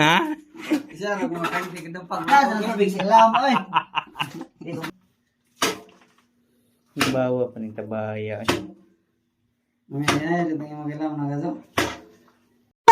Ha? Isa ra mga kanti kadang pag. Ibawa pa ng tabaya. Mamaya na yung mga kailangan na gaso.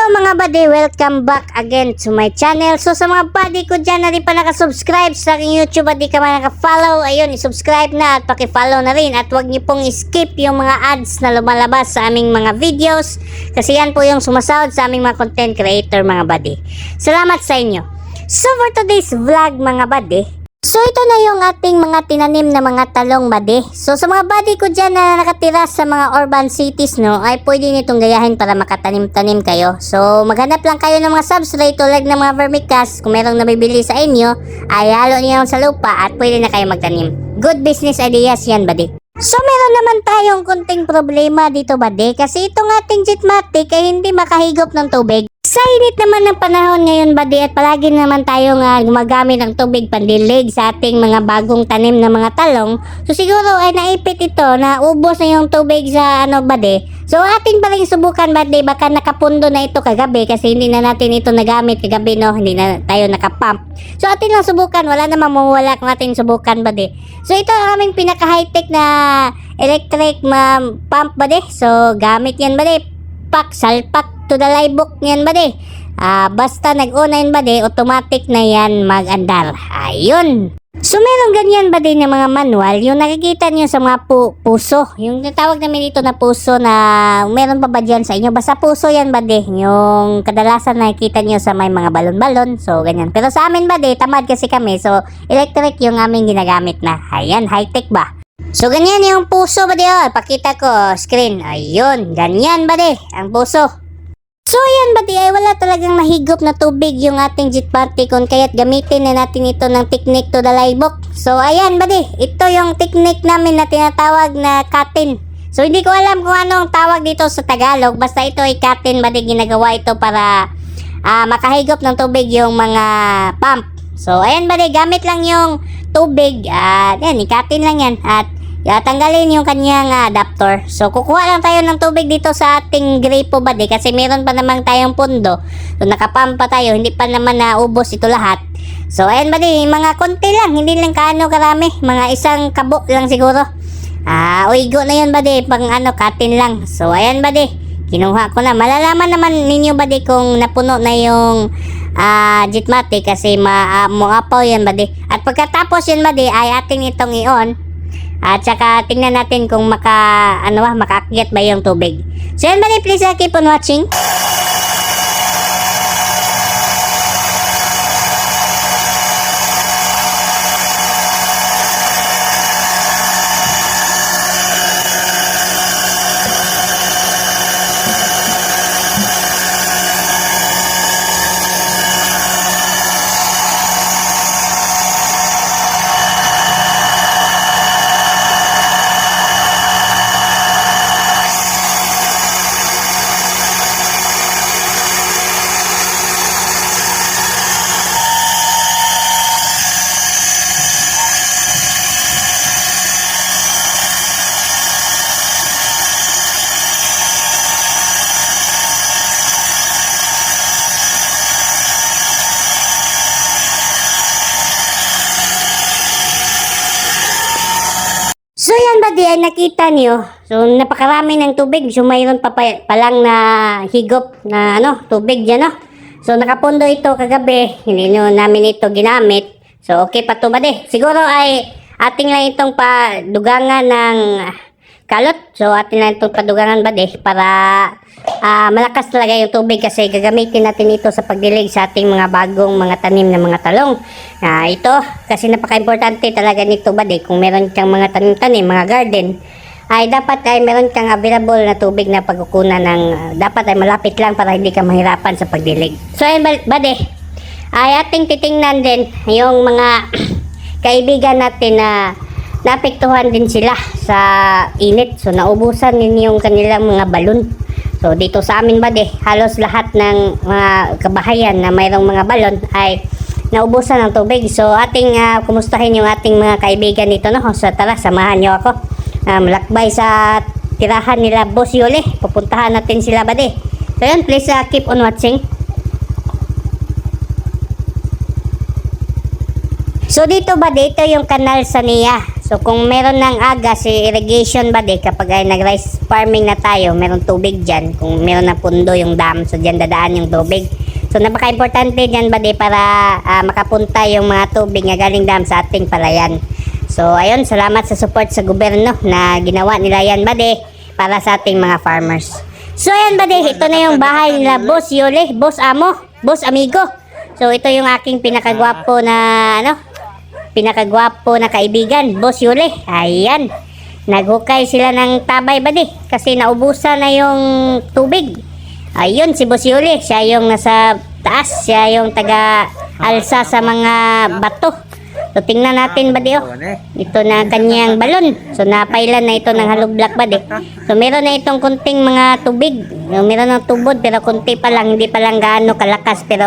Mga buddy, welcome back again to my channel. So sa mga buddy ko dyan na rin pa nakasubscribe sa aking YouTube at di ka man nakafollow, ayun, isubscribe na at pakifollow na rin. At huwag niyo pong skip yung mga ads na lumalabas sa aming mga videos kasi yan po yung sumasahod sa aming mga content creator mga buddy. Salamat sa inyo. So for today's vlog mga buddy, So ito na yung ating mga tinanim na mga talong buddy. So sa mga buddy ko dyan na nakatira sa mga urban cities no, ay pwede nitong gayahin para makatanim-tanim kayo. So maghanap lang kayo ng mga substrate tulad ng mga vermicast. Kung merong nabibili sa inyo, ay halo niyo sa lupa at pwede na kayo magtanim. Good business ideas yan buddy. So meron naman tayong kunting problema dito buddy kasi itong ating Jitmatic ay hindi makahigop ng tubig. Sa init naman ng panahon ngayon, buddy, at palagi naman tayo nga gumagamit ng tubig pandilig sa ating mga bagong tanim na mga talong. So siguro ay naipit ito na ubos na yung tubig sa ano, buddy. So atin pa rin subukan, buddy, baka nakapundo na ito kagabi kasi hindi na natin ito nagamit kagabi, no? Hindi na tayo nakapump. So atin lang subukan, wala namang mawala kung atin subukan, buddy. So ito ang aming pinaka-high-tech na electric ma pump, buddy. So gamit yan, buddy pak, salpak to the live book yan ba de? Ah, basta nag-una yun ba de, automatic na yan mag-andar. Ayun. So meron ganyan ba din yung mga manual, yung nakikita niyo sa mga pu- puso, yung tawag namin dito na puso na meron pa ba dyan sa inyo? Basta puso yan ba de, yung kadalasan nakikita niyo sa may mga balon-balon, so ganyan. Pero sa amin ba de, tamad kasi kami, so electric yung aming ginagamit na. Ayan, high-tech ba? So, ganyan yung puso ba di? Oh, pakita ko, screen. Ayun, ganyan ba di? Ang puso. So, ayan ba? Ay, wala talagang mahigop na tubig yung ating jet particon. Kaya't gamitin na natin ito ng technique to the live So, ayan ba? Ito yung technique namin na tinatawag na cutting. So, hindi ko alam kung anong tawag dito sa Tagalog. Basta ito ay cutting ba? Ginagawa ito para ah, makahigop ng tubig yung mga pump. So, ayan ba? Gamit lang yung tubig. At, yan, ikatin lang yan. At, Ya, tanggalin yung kanyang adapter. So, kukuha lang tayo ng tubig dito sa ating gripo ba di? Kasi meron pa namang tayong pundo. So, nakapampa tayo. Hindi pa naman naubos ito lahat. So, ayan ba di? Mga konti lang. Hindi lang kaano karami. Mga isang kabo lang siguro. Ah, uigo na yun ba di? Pang ano, katin lang. So, ayan ba di? Kinuha ko na. Malalaman naman ninyo ba di kung napuno na yung ah jitmati kasi ma, uh, yan ba di? At pagkatapos yun ba di ay ating itong i-on at saka tingnan natin kung maka ano ba makaakyat ba yung tubig. So yan ba please uh, keep on watching. So yan ba di ay nakita niyo? So napakarami ng tubig. So mayroon pa, pa palang na higop na ano, tubig dyan no? So nakapundo ito kagabi. Hindi nyo namin ito ginamit. So okay pa to ba di? Siguro ay ating lang itong padugangan ng kalot. So atin lang itong padugangan ba di? Para ah, malakas talaga yung tubig kasi gagamitin natin ito sa pagdilig sa ating mga bagong mga tanim na mga talong. Ah, ito kasi napaka-importante talaga nito ba di? Kung meron kang mga tanim-tanim, mga garden, ay dapat ay meron kang available na tubig na pagkukunan ng ah, dapat ay malapit lang para hindi ka mahirapan sa pagdilig. So ayun ba- bade, ay ating titingnan din yung mga kaibigan natin na napektuhan din sila sa init. So naubusan din yung kanilang mga balon. So dito sa amin ba halos lahat ng mga kabahayan na mayroong mga balon ay naubusan ng tubig. So ating ah, kumustahin yung ating mga kaibigan dito no. So tara, samahan niyo ako. Ah, malakbay sa tirahan nila Boss Yuli. Pupuntahan natin sila bade. So yun, please uh, keep on watching. So dito ba dito yung kanal sa niya. So kung meron ng aga si irrigation ba di kapag ay nag-rice farming na tayo, meron tubig diyan. Kung meron na pundo yung dam, so diyan dadaan yung tubig. So napaka-importante diyan ba di para ah, makapunta yung mga tubig nga galing dam sa ating palayan. So ayun, salamat sa support sa gobyerno na ginawa nila yan ba di para sa ating mga farmers. So ayan ba di, ito na yung bahay nila Boss Yuli, Boss Amo, Boss Amigo. So ito yung aking pinakagwapo na ano, pinakagwapo na kaibigan, Boss Yuli. Ayan. Naghukay sila ng tabay ba di? Kasi naubusan na yung tubig. Ayun, si Boss Yuli. Siya yung nasa taas. Siya yung taga-alsa sa mga bato. So, tingnan natin ba di oh. Ito na kanyang balon. So, napailan na ito ng hollow block ba di? So, meron na itong kunting mga tubig. So, meron ng tubod pero kunti pa lang. Hindi pa lang gaano kalakas. Pero,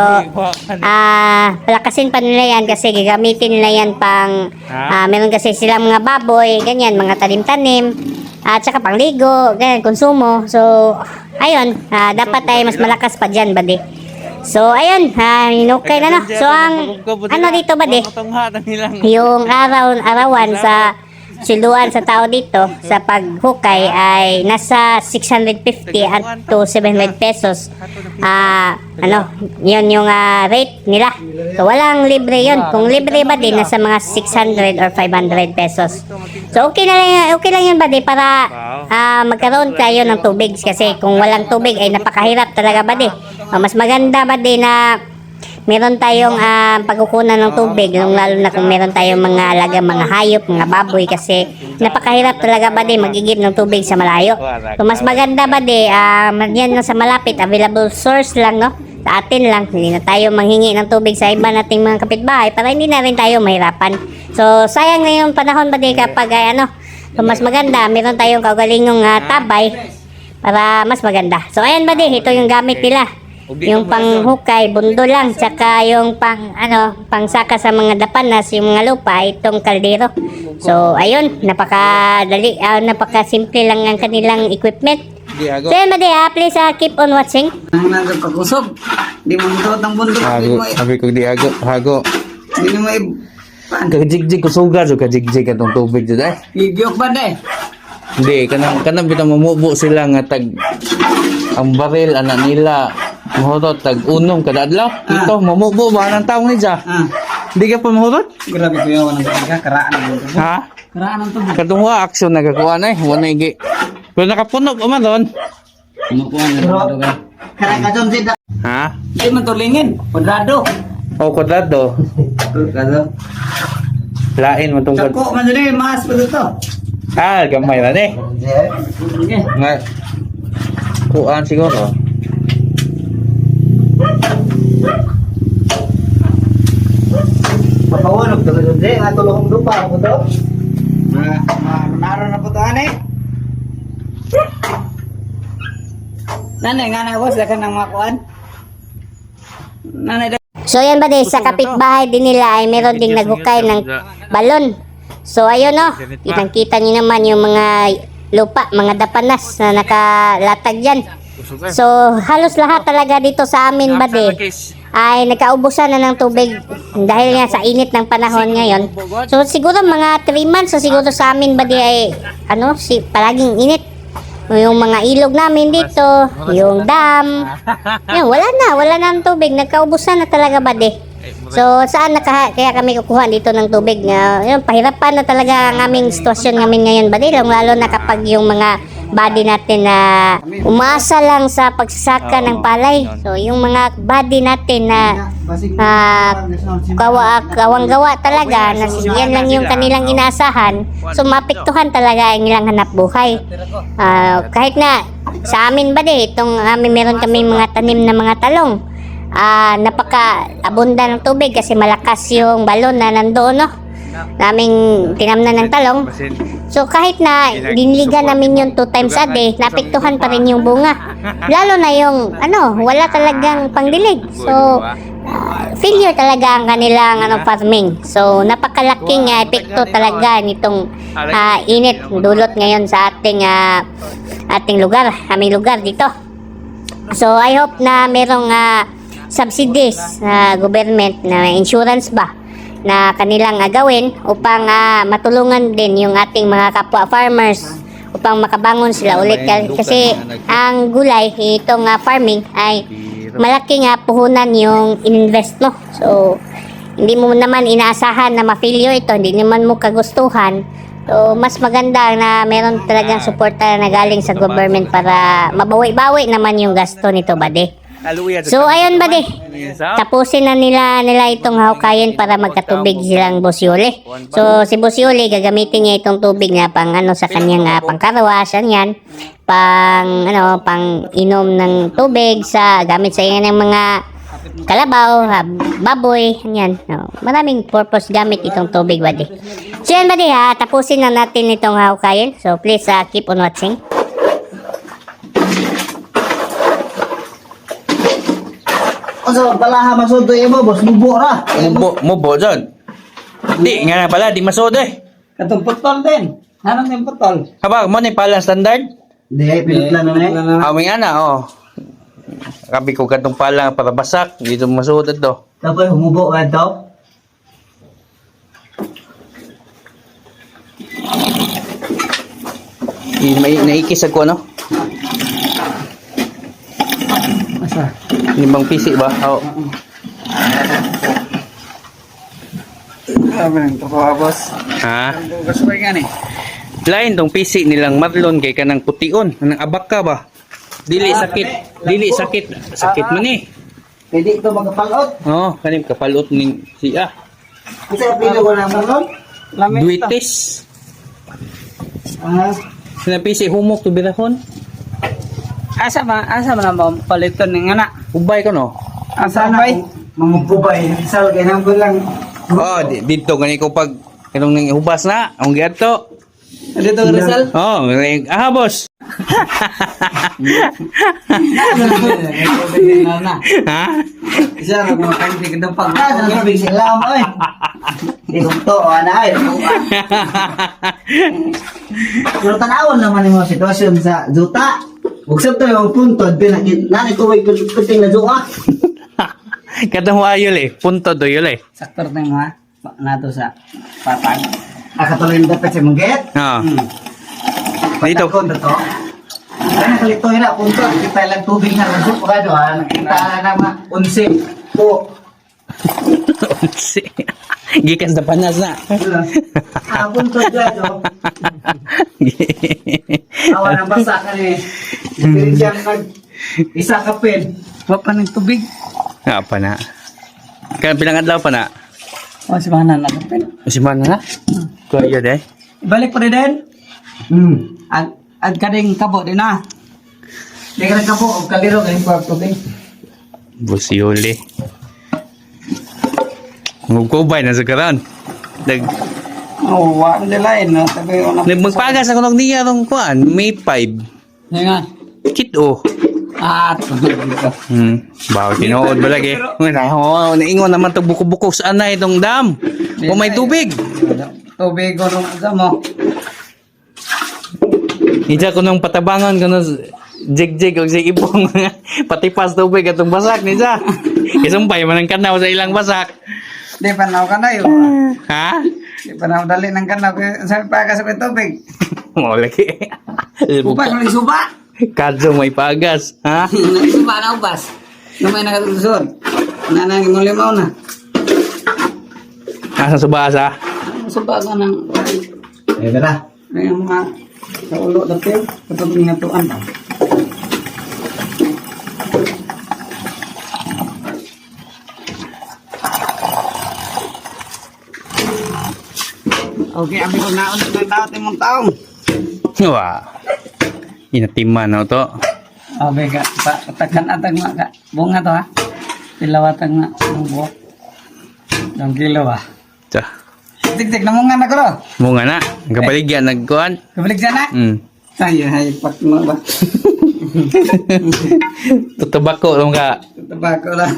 ah, palakasin pa nila yan kasi gagamitin nila yan pang, ah, meron kasi silang mga baboy, ganyan, mga tanim-tanim, at saka pangligo, ganyan, konsumo. So, ayun, ah, dapat ay mas malakas pa dyan, badi. So, ayun, ah, hinukay na no. So, ang, ano dito, badi? yung araw arawan sa siluan sa tao dito sa paghukay ay nasa 650 at to 700 pesos. Ah, ano, yun yung ah, rate nila. So walang libre yun. Kung libre ba din nasa mga 600 or 500 pesos. So okay na lang yan- okay lang yun ba di para ah, magkaroon kayo ng tubig kasi kung walang tubig ay napakahirap talaga ba di. Ah, mas maganda ba di na meron tayong ah, pagkukunan ng tubig, lalo lalo na kung meron tayong mga alaga, mga hayop, mga baboy kasi napakahirap talaga ba di magigib ng tubig sa malayo. So mas maganda ba di, ah, yan na sa malapit, available source lang no, sa atin lang, hindi na tayo manghingi ng tubig sa iba nating mga kapitbahay para hindi na rin tayo mahirapan. So sayang na yung panahon ba di kapag ay ano, so mas maganda, meron tayong kaugalingong ah, tabay para mas maganda. So ayan ba di, ito yung gamit nila yung panghukay, bundo lang, tsaka yung pang, ano, pangsaka sa mga dapanas, yung mga lupa, itong kaldero. So, ayun, napakadali, ah, napakasimple lang ang kanilang equipment. So, yun, Madi, ah, please ah, keep on watching. Ang nagag pagkusog. Di mo ito ang bundok. Di Hago, mo sabi ko di hago, hago. Di mo i... Kajigjig ko suga, so kajigjig atong tubig dito eh. Gigiyok ba de? Hindi, kanang kanang bitang mamubo sila nga tag ang baril anak nila mahurot tag unom kada adlaw. Ito mamubo ba nang taong ni ja? Ah, Di ka pa mahurot? grabe ko yung ng tubig. Karaan ang tubig. Ha? Karaan ang tubig. Kadung wa aksyon nagakuha na eh, wala igi. Pero nakapuno pa man doon. Kumukuha na ng tubig. Karaan ka dyan, Zida. Ha? Di man tulingin. Kudrado. O kwadrado. Kudrado. Lain mo tong kwad- Sako, man dali, mas pa dito. Ah, gamay na eh. Nga. Kuan siguro. To dito, Nga tulong lupa ako to. Naroon na po to, ane. Nanay, nga na, boss, dakan ng makuan. Nanay, So, yan ba di, sa kapitbahay din nila ay meron ding naghukay ng balon. So, ayun no, kitang-kita nyo naman yung mga lupa, mga dapanas na nakalatag dyan. So, halos lahat talaga dito sa amin ba di, ay nagkaubusan na ng tubig dahil nga sa init ng panahon ngayon. So siguro mga 3 months so siguro sa amin ba di ay ano si palaging init. Yung mga ilog namin dito, yung dam. Yan, wala na, wala na ng tubig. Nagkaubusan na talaga ba di? So saan naka, kaya kami kukuha dito ng tubig na yun, pahirapan na talaga ang aming sitwasyon ngamin ngayon ba di? Lalo na kapag yung mga body natin na umaasa lang sa pagsasaka ng palay. So yung mga body natin na ah, kawa, kawang-gawa talaga na yan lang yung kanilang inaasahan. So mapektuhan talaga ang ilang hanap buhay. Ah, kahit na sa amin ba di, itong amin meron kami mga tanim na mga talong. Ah, napaka-abunda ng tubig kasi malakas yung balon na nandoon, no? Naming tinamnan ng talong. So kahit na diniligan namin yung two times a day, napektuhan pa rin yung bunga. Lalo na yung ano, wala talagang pangdilig. So ah, failure talaga ang kanilang ano, farming. So, napakalaking uh, epekto talaga nitong ah, init dulot ngayon sa ating ah, ating lugar, aming lugar dito. So, I hope na merong ah, subsidies na government na insurance ba na kanilang ah, gawin upang ah, matulungan din yung ating mga kapwa farmers upang makabangon sila ulit kasi ang gulay itong ah, farming ay malaking nga puhunan yung ininvest mo. So, hindi mo naman inaasahan na ma-failure ito, hindi naman mo kagustuhan. So, mas maganda na meron talagang suporta na galing sa government para mabawi-bawi naman yung gasto nito, bade. So, ayun, bade. Tapusin na nila nila itong hawkayin para magkatubig silang Bosyole. So, si Bosyole, gagamitin niya itong tubig na pang ano sa kanyang uh, pangkarawasan yan. Pang, ano, pang inom ng tubig sa, gamit sa yan ng mga kalabaw, baboy, yan. No, maraming purpose gamit itong tubig, buddy. So yan, buddy, ha, tapusin na natin itong hawkayin. So please, uh, keep on watching. Asa pala ha masud to imo boss bubo ra. Mubo, mubo dyan. Di, nga na pala, di masod eh. Katong putol din. Anong yung putol? Haba, mo ni pala standard? Di pinut lang na eh. Aming ana, oh. Kabi ko katong pala para basak, dito masud ito. Tapos humubo ka daw. I, may naikis ako, no? Asa? Limang pisi ba? Oh. Sabi ng toko boss. Ha? Gusto ko nga ni. Lain tong pisi nilang marlon kay kanang pution, kanang abak ka ba? Dili sakit, dili sakit, sakit man eh. Pwede ito magpalot. Oh, kanim kapalot ning siya. Kasi pilo ko na mo nun. Duitis. Ah, Sina pisi humok to birahon. Asa ba? Asa ba na ba paliton ng anak? Ubay ko no. Asa ba? Mangubay, sal kay nang lang. Oh, di- dito gani ko pag kanong ning hubas na, ang giadto. Dito ka Rizal? Oh, ah boss. Na na. ha? Isa ra mo kan di kadang pag. Ah, sa big sila mo eh. Di ko to ana ay. Pero tanawon naman yung mga sitwasyon sa juta. Ug sabto yung puntod pinakit nanay ko way kuting na juta. Katong ayol eh, punto do yun eh. Saktor na yung mga nato sa patag. Akatuloy yung dapat sa mungget. Oh. Hmm. Dito. Patakon na to. Kaya kalito yun na, punto. Kita lang tubig na masuk pa ka doon. Nakita na naman, unsi. Po. Unsi. Gikan sa panas na. Ah, punto dyan, oh. Awa ng basa ka ni. Nag isa ka pin. Wa pa ng tubig. Nga pa na. Kaya pilang adlaw pa na. O si mana na kapin. Si mana na? Kuya yun eh. Balik pa rin din. Hmm. Ag ag kading kabo din na. Di ka ka po, kaliro kayong kwa tubig. Busyuli. Ngugkubay na sa karan. Nag, Oh, wa nila eh no. Sabi ko na. nagmagpagas ako ng niya rong kuan. May 5. Yan nga. Kito. Ah, tubig dito. Hmm. Bawa tinuod ba lagi? Oh, naingon naman to buko-buko sa anay itong dam. O may tubig. Tubig ko nung sa mo. Ija ko nung patabangan ko nung jig-jig o si ibong patipas tubig atong basak ni Ja. Isumpay man ang kanaw sa ilang basak. Di pa na ka na yun. Ha? Di pa na dali ng kanaw. Sabi pa ka sa tubig. Mo lagi. May suba. Kadyo may pagas. Ha? Suba na upas. Lumay na katulusod. Nanang mo limaw na. Asa sa basa? Suba ka ng Eh, tara. may mga sa ulo dati. Kapag nga tuan. Okay, abi ko na ulit ng dapat mong taong. Wah. Inatiman na to. Abi ka, pa, patakan atag nga ka. Bunga to ha. Pilawatag nga ng buhok. Ng kilo ba? Tsa. Tik-tik na mga na ko ro. Mo nga na. Ang kapaligyan nagkuhan. Kabalik siya na. Hmm. Tayo, hay, pak mo ba? Tutubako lang ka. Tabako lang.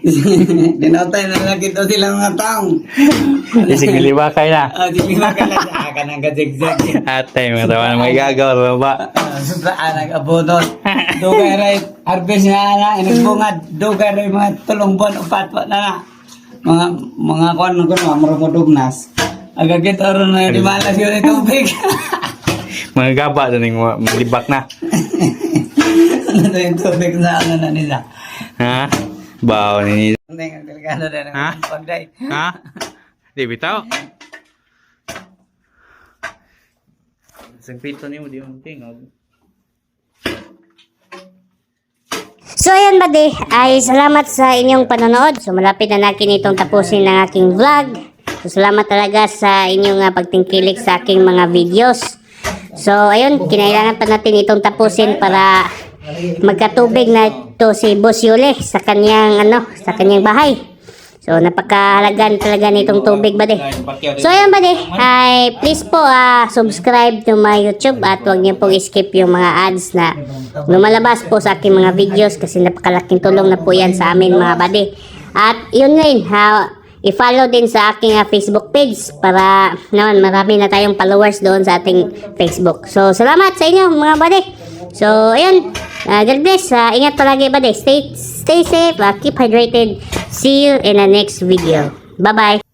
Dinotay na lang ito silang mga taong. Sige, libakay na. Ah, di ba ka ang kazigzag. Atay, mga tawa na may gagawin ba? Sa anag abunot. Dugay ray harvest na na inagbungad. Dugay ray mga tulong buwan upat pa na na. Mga mga kuan ko na marumudugnas. Agagit aron na di malas yun yung tubig. Mga gaba doon yung mga libak na. ano na yung tubig sa ano na nila. Ha? Bawa ni Hindi nga delikado na ng pagday. Ha? Di bitaw. Sa pito ni mo di mo tingog. So ayan bade, ay salamat sa inyong panonood. So malapit na natin itong tapusin ng aking vlog. So salamat talaga sa inyong uh, pagtingkilik sa aking mga videos. So ayun, kinailangan pa natin itong tapusin para magkatubig na ito si Boss Yule sa kanyang ano, sa kanyang bahay. So napakahalagan talaga nitong tubig bade. So ayan bade, ay please po ah, subscribe to my YouTube at huwag niyo pong skip yung mga ads na lumalabas po sa aking mga videos kasi napakalaking tulong na po yan sa amin mga bade. At yun rin, ha, i-follow din sa aking ah, Facebook page para naman marami na tayong followers doon sa ating Facebook. So salamat sa inyo mga bade. So ayun, ah, God bless, ah, ingat palagi bade. Stay, stay safe, ah, keep hydrated. See you in the next video. Bye-bye.